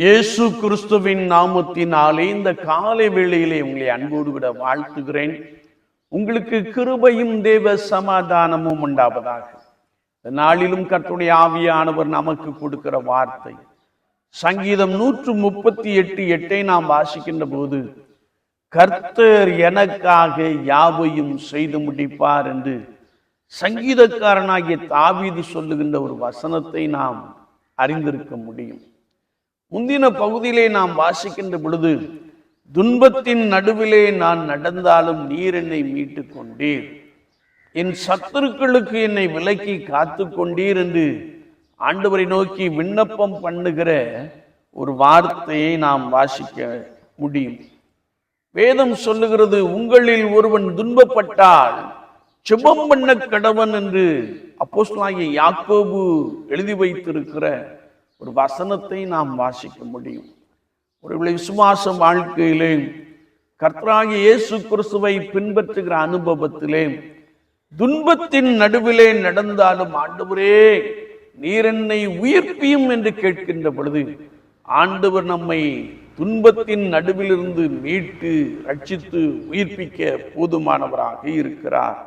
இயேசு கிறிஸ்துவின் நாமத்தினாலே இந்த காலை வேளையிலே உங்களை அன்போடு விட வாழ்த்துகிறேன். உங்களுக்கு கிருபையும் தேவ சமாதானமும் உண்டாவதாக. நாளிலும் கற்றுடைய ஆவியானவர் நமக்கு கொடுக்கிற வார்த்தை. சங்கீதம் நூற்று முப்பத்தி எட்டு எட்டை நாம் வாசிக்கின்ற போது கர்த்தர் எனக்காக யாவையும் செய்து முடிப்பார் என்று சங்கீதக்காரனாகிய தாவீது சொல்லுகின்ற ஒரு வசனத்தை நாம் அறிந்திருக்க முடியும். முந்தின பகுதியிலே நாம் வாசிக்கின்ற பொழுது துன்பத்தின் நடுவிலே நான் நடந்தாலும் நீர் என்னை மீட்டுக் கொண்டீர். என் சத்துருக்களுக்கு என்னை விலக்கி காத்து கொண்டீர் என்று ஆண்டவரை நோக்கி விண்ணப்பம் பண்ணுகிற ஒரு வார்த்தையை நாம் வாசிக்க முடியும். வேதம் சொல்லுகிறது உங்களில் ஒருவன் துன்பப்பட்டால் சுபம் பண்ண கடவன் என்று அப்போஸ்லாகிய யாக்கோபு எழுதி வைத்திருக்கிற ஒரு வசனத்தை நாம் வாசிக்க முடியும். ஒருவேளை விசுவாச வாழ்க்கையிலே கர்த்தராகி இயேசு கிறிஸ்துவை பின்பற்றுகிற அனுபவத்திலே துன்பத்தின் நடுவிலே நடந்தாலும் ஆண்டவரே நீர் என்னை உயிர்ப்பியும் என்று கேட்கின்ற பொழுது ஆண்டவர் நம்மை துன்பத்தின் நடுவிலிருந்து மீட்டு ரட்சித்து உயிர்ப்பிக்க போதுமானவராக இருக்கிறார்.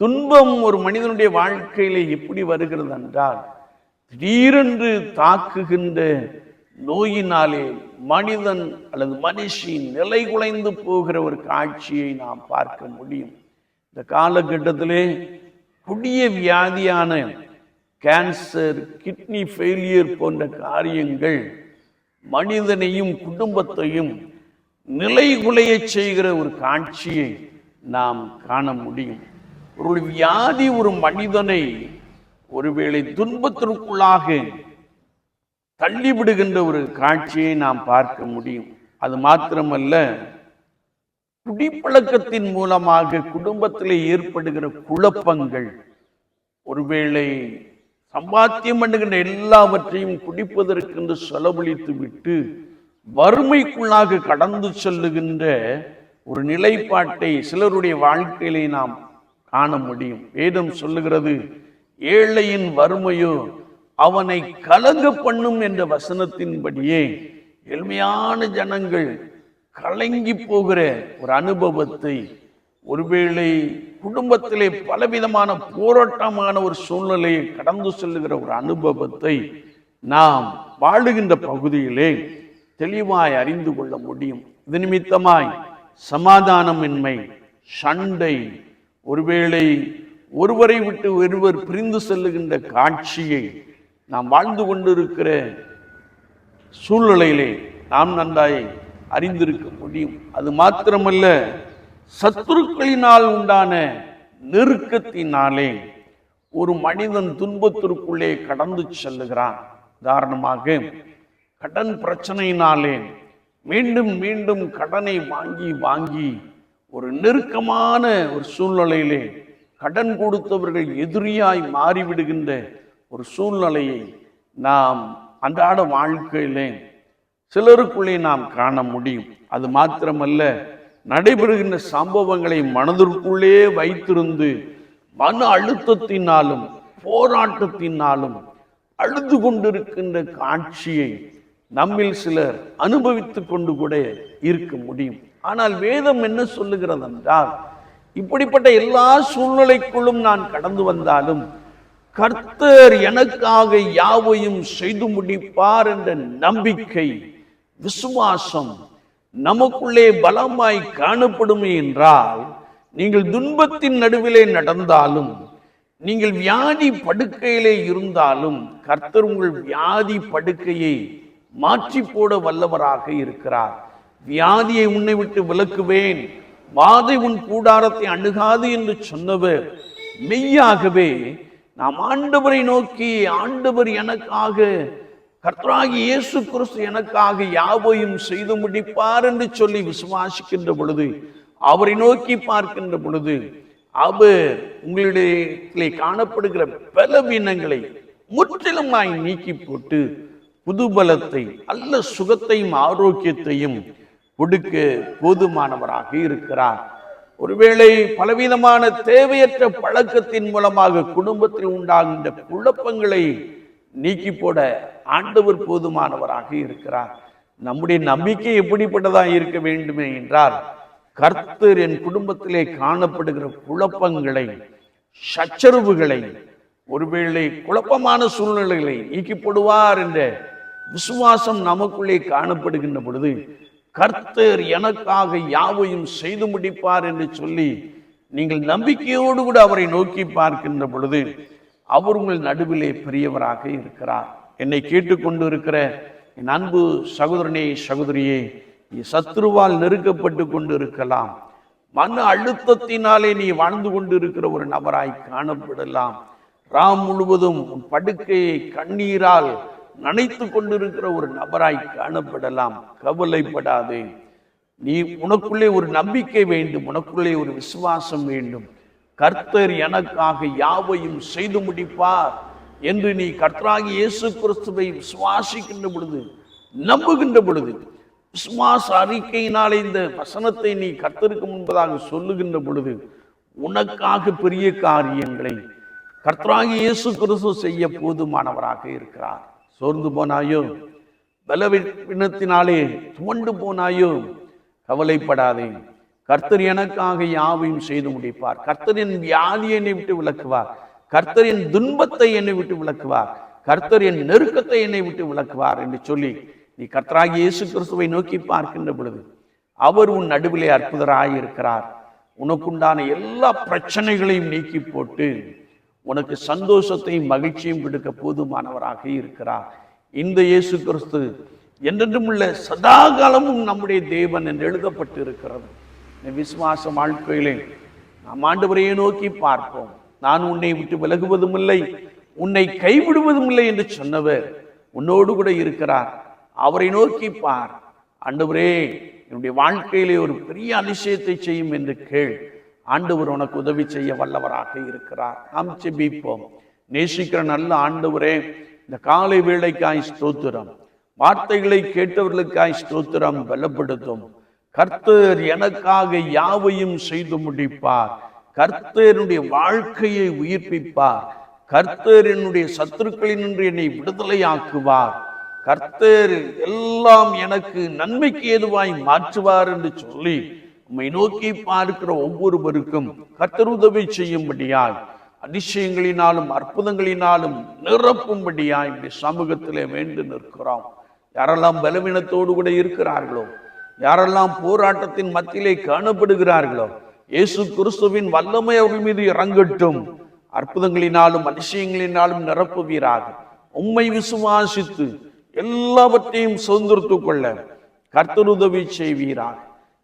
துன்பம் ஒரு மனிதனுடைய வாழ்க்கையிலே எப்படி வருகிறது என்றால் திடீரென்று தாக்குகின்ற நோயினாலே மனிதன் அல்லது மனுஷி நிலை குலைந்து போகிற ஒரு காட்சியை நாம் பார்க்க முடியும். இந்த காலகட்டத்திலே கொடிய வியாதியான கேன்சர் கிட்னி ஃபெயிலியர் போன்ற காரியங்கள் மனிதனையும் குடும்பத்தையும் நிலை குலைய செய்கிற ஒரு காட்சியை நாம் காண முடியும். ஒரு வியாதி ஒரு மனிதனை ஒருவேளை துன்பத்திற்குள்ளாக தள்ளிவிடுகின்ற ஒரு காட்சியை நாம் பார்க்க முடியும். அது மாத்திரமல்ல குடிப்பழக்கத்தின் மூலமாக குடும்பத்தில் ஏற்படுகிற குழப்பங்கள் ஒருவேளை சம்பாத்தியம் பண்ணுகின்ற எல்லாவற்றையும் குடிப்பதற்கென்று செலவழித்து விட்டு வறுமைக்குள்ளாக கடந்து செல்லுகின்ற ஒரு நிலைப்பாட்டை சிலருடைய வாழ்க்கையிலே நாம் காண முடியும். வேதம் சொல்லுகிறது ஏழையின் வறுமையோ அவனை கலங்க பண்ணும் என்ற வசனத்தின்படியே எளிமையான ஜனங்கள் கலங்கி போகிற ஒரு அனுபவத்தை ஒருவேளை குடும்பத்திலே பலவிதமான போராட்டமான ஒரு சூழ்நிலையை கடந்து செல்லுகிற ஒரு அனுபவத்தை நாம் வாழுகின்ற பகுதியிலே தெளிவாய் அறிந்து கொள்ள முடியும். இது நிமித்தமாய் சமாதானமின்மை சண்டை ஒருவேளை ஒருவரை விட்டு ஒருவர் பிரிந்து செல்லுகின்ற காட்சியை நாம் வாழ்ந்து கொண்டிருக்கிற சூழ்நிலையிலே நாம் நன்றாய் அறிந்திருக்க முடியும். அது மாத்திரமல்ல சத்துருக்களினால் உண்டான நெருக்கத்தினாலே ஒரு மனிதன் துன்பத்திற்குள்ளே கடந்து செல்லுகிறான். உதாரணமாக கடன் பிரச்சனையினாலே மீண்டும் மீண்டும் கடனை வாங்கி வாங்கி ஒரு நெருக்கமான ஒரு சூழ்நிலையிலே கடன் கொடுத்தவர்கள் எதிரியாய் மாறிவிடுகின்ற ஒரு சூழ்நிலையை நாம் அன்றாட வாழ்க்கையிலே சிலருக்குள்ளே நாம் காண முடியும். அது மாத்திரமல்ல நடைபெறுகின்ற சம்பவங்களை மனதிற்குள்ளே வைத்திருந்து மன அழுத்தத்தினாலும் போராட்டத்தினாலும் அழுது கொண்டிருக்கின்ற காட்சியை நம்மில் சிலர் அனுபவித்து கொண்டு கூட இருக்க முடியும். ஆனால் வேதம் என்ன சொல்லுகிறது என்றால் இப்படிப்பட்ட எல்லா சூழ்நிலைக்குள்ளும் நான் கடந்து வந்தாலும் கர்த்தர் எனக்காக யாவையும் செய்து முடிப்பார் என்ற நம்பிக்கை விசுவாசம் நமக்குள்ளே பலமாய் காணப்படுமே என்றால் நீங்கள் துன்பத்தின் நடுவிலே நடந்தாலும் நீங்கள் வியாதி படுக்கையிலே இருந்தாலும் கர்த்தர் உங்கள் வியாதி படுக்கையை மாற்றி போட வல்லவராக இருக்கிறார். வியாதியை உன்னை விட்டு விலக்குவேன். வாதை உன் கூடாரத்தை அணுகாது என்று சொன்னவர் மெய்யாகவே நாம் ஆண்டவரை நோக்கி ஆண்டவர் எனக்காக கர்த்தராகி இயேசு கிறிஸ்து எனக்காக யாவையும் செய்து முடிப்பார் என்று சொல்லி விசுவாசிக்கின்ற பொழுது அவரை நோக்கி பார்க்கின்ற பொழுது அவர் உங்களிடையே காணப்படுகிற பலவீனங்களை முற்றிலுமாய் நீக்கி போட்டு புது பலத்தை நல்ல சுகத்தையும் ஆரோக்கியத்தையும் கொடுக்க போதுமானவராக இருக்கிறார். ஒருவேளை பலவிதமான தேவையற்ற பழக்கத்தின் மூலமாக குடும்பத்தில் உண்டாகின்ற குழப்பங்களை நீக்கி போட ஆண்டவர் போதுமானவராக இருக்கிறார். நம்முடைய நம்பிக்கை எப்படிப்பட்டதாக இருக்க வேண்டுமே என்றால் கர்த்தர் என் குடும்பத்திலே காணப்படுகிற குழப்பங்களை சச்சரவுகளை ஒருவேளை குழப்பமான சூழ்நிலைகளை நீக்கி போடுவார் என்ற விசுவாசம் நமக்குள்ளே காணப்படுகின்ற பொழுது கர்த்தர் எனக்காக யாவையும் செய்து முடிப்பார் என்று சொல்லி நீங்கள் நம்பிக்கையோடு கூட அவரை நோக்கி பார்க்கின்ற பொழுது அவர் உங்கள் நடுவிலே பெரியவராக இருக்கிறார். என்னை கேட்டுக்கொண்டு இருக்கிற என் அன்பு சகோதரனே சகோதரியே நீ சத்ருவால் நெருக்கப்பட்டு கொண்டு இருக்கலாம் மன அழுத்தத்தினாலே நீ வாழ்ந்து கொண்டு இருக்கிற ஒரு நபராய் காணப்படலாம். ராம் முழுவதும் உன் படுக்கையை கண்ணீரால் நினைத்து கொண்டிருக்கிற ஒரு நபராய் காணப்படலாம் கவலைப்படாதே. நீ உனக்குள்ளே ஒரு நம்பிக்கை வேண்டும். உனக்குள்ளே ஒரு விசுவாசம் வேண்டும். கர்த்தர் எனக்காக யாவையும் செய்து முடிப்பார் என்று நீ கர்த்தராகி இயேசு கிறிஸ்துவை விசுவாசிக்கின்ற பொழுது நம்புகின்ற பொழுது விசுவாச அறிக்கையினாலே இந்த வசனத்தை நீ கர்த்தருக்கு முன்பதாக சொல்லுகின்ற பொழுது உனக்காக பெரிய காரியங்களை கர்த்தராகி இயேசு கிறிஸ்து செய்ய போதுமானவராக இருக்கிறார். சோர்ந்து போனாயோ பலவீனத்தினாலே துவண்டு போனாயோ கவலைப்படாதே. கர்த்தர் எனக்காக யாவையும் செய்து முடிப்பார். கர்த்தரின் வியாதியை என்னை விட்டு விளக்குவார் கர்த்தரின் துன்பத்தை என்னை விட்டு விளக்குவார் கர்த்தரின் நெருக்கத்தை என்னை விட்டு விளக்குவார் என்று சொல்லி நீ கர்த்தராகி இயேசு கிறிஸ்துவை நோக்கி பார்க்கின்ற பொழுது அவர் உன் நடுவிலே அற்புதராய் இருக்கிறார் உனக்குண்டான எல்லா பிரச்சனைகளையும் நீக்கி போட்டு உனக்கு சந்தோஷத்தையும் மகிழ்ச்சியும் கொடுக்க போதுமானவராக இருக்கிறார். இந்த இயேசு கிறிஸ்து என்றென்றும் உள்ள சதா காலமும் நம்முடைய தேவன் என்று எழுதப்பட்டு இருக்கிறது இந்த விசுவாச வாழ்க்கையிலே நாம் ஆண்டவரையே நோக்கி பார்ப்போம். நான் உன்னை விட்டு விலகுவதும் இல்லை உன்னை கைவிடுவதும் இல்லை என்று சொன்னவர் உன்னோடு கூட இருக்கிறார். அவரை நோக்கி பார். ஆண்டவரே என்னுடைய வாழ்க்கையிலே ஒரு பெரிய அதிசயத்தை செய்யும் என்று கேள். ஆண்டவர் உனக்கு உதவி செய்ய வல்லவராக இருக்கிறார். நாம் செபிப்போம் நேசிக்கிற நல்ல ஆண்டவரே இந்த காலை வேளைக்காய் ஸ்தோத்திரம். வார்த்தைகளை கேட்டவர்களுக்காய் ஸ்தோத்திரம் பலப்படுத்தும். கர்த்தர் எனக்காக யாவையும் செய்து முடிப்பார். கர்த்தருடைய வாழ்க்கையை உயிர்ப்பிப்பார். கர்த்தர் என்னுடைய சத்துருக்களினின்று என்னை விடுதலையாக்குவார். கர்த்தர் எல்லாம் எனக்கு நன்மைக்கு ஏதுவாய் மாற்றுவார் என்று சொல்லி உம்மை நோக்கி பார்க்கிற ஒவ்வொருவருக்கும் கத்தர் உதவி செய்யும்படியாய் அதிசயங்களினாலும் அற்புதங்களினாலும் நிரப்பும்படியாய் இப்படி சமூகத்திலே வேண்டு நிற்கிறோம். யாரெல்லாம் பலவீனத்தோடு கூட இருக்கிறார்களோ யாரெல்லாம் போராட்டத்தின் மத்தியிலே காணப்படுகிறார்களோ இயேசு கிறிஸ்துவின் வல்லமை அவர்கள் மீது இறங்கட்டும். அற்புதங்களினாலும் அதிசயங்களினாலும் நிரப்புவீராக. உம்மை விசுவாசித்து எல்லாவற்றையும் சுதந்திரத்துக் கொள்ள கர்த்தருதவி செய்வீராக.